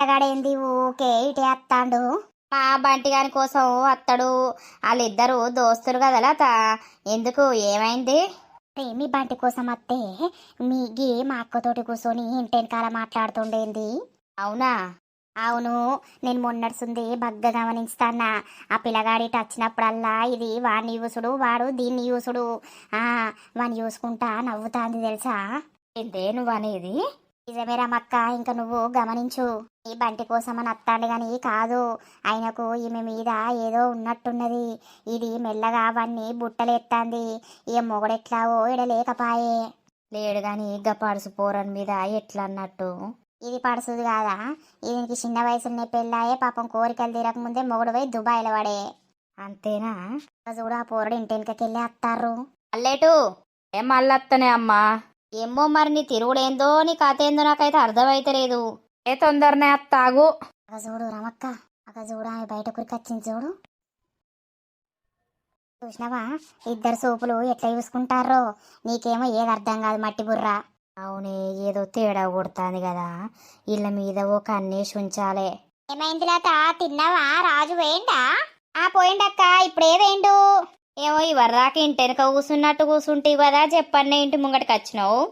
పిల్లగాడేంది ఊకే ఇటే అత్తాండు. మా బంటి గాని కోసం అత్తడు. వాళ్ళిద్దరు దోస్తులు కదా లత. ఎందుకు? ఏమైంది? మీ బంటి కోసం అత్తే మీ గీ మా అక్కతోటి కూర్చొని ఇంటెనకాల మాట్లాడుతుండేంది? అవునా? అవును. నేను మొన్నడుసుంది బగ్గ గమనిస్తానా ఆ పిల్లగాడి వచ్చినప్పుడల్లా ఇది వాడిని యూసుడు వాడు దీన్ని యూసుడు. ఆ వాడిని చూసుకుంటా నవ్వుతాంది తెలుసా? ఏందే నువ్వు అనేది? నిజమే రమక్క ఇంక నువ్వు గమనించు. ఈ బంటి కోసం అని అత్తాండు గాని కాదు. ఆయనకు ఈమె మీద ఏదో ఉన్నట్టున్నది. ఇది మెల్లగా అవన్నీ బుట్టలేత్తాంది. ఇక మొగడెట్లావో ఎడలేకపాయే. లేడు గాని గపాడుసు పోరన్ మీద ఎట్లా అన్నట్టు ఇది పడుతుంది కాదా? ఈయనకి చిన్న వయసులోనే పెళ్ళాయే పాపం కోరికలు తీరకముందే మొగుడు పోయి దుబాయ్లో పడే. అంతేనా? చూడు ఆ పోరడు ఇంటెనకకెళ్ళి అత్తారు అల్లేటు ఏం మళ్ళత్తనే అమ్మా? ఏమో మరి నీ తిరుగుడేందో నీ కథ ఏందో నాకైతే అర్థమైతలేదు. ఏ తొందరనే అత్తాగు అక్క చూడు రమక్క అక్క చూడు ఆమె బయట కురికొచ్చింది చూడు. చూసినావా? ఇద్దరు సోపులు ఎట్లా చూసుకుంటారో నీకేమో ఏది అర్థం కాదు మట్టి బుర్ర. అవునే ఏదో తేడా కొడుతుంది కదా. ఇళ్ళ మీద ఒక అన్నేసి ఉంచాలే. ఏమైంది లత తిన్నావా? రాజు వేయండా ఆ పోయిండక్క ఇప్పుడు ఏవేండు ఏమో ఇవరిదాకా ఇంటి వెనక కూర్చున్నట్టు కూర్చుంటే కదా చెప్పండి ఇంటి ముంగటికి వచ్చినావు?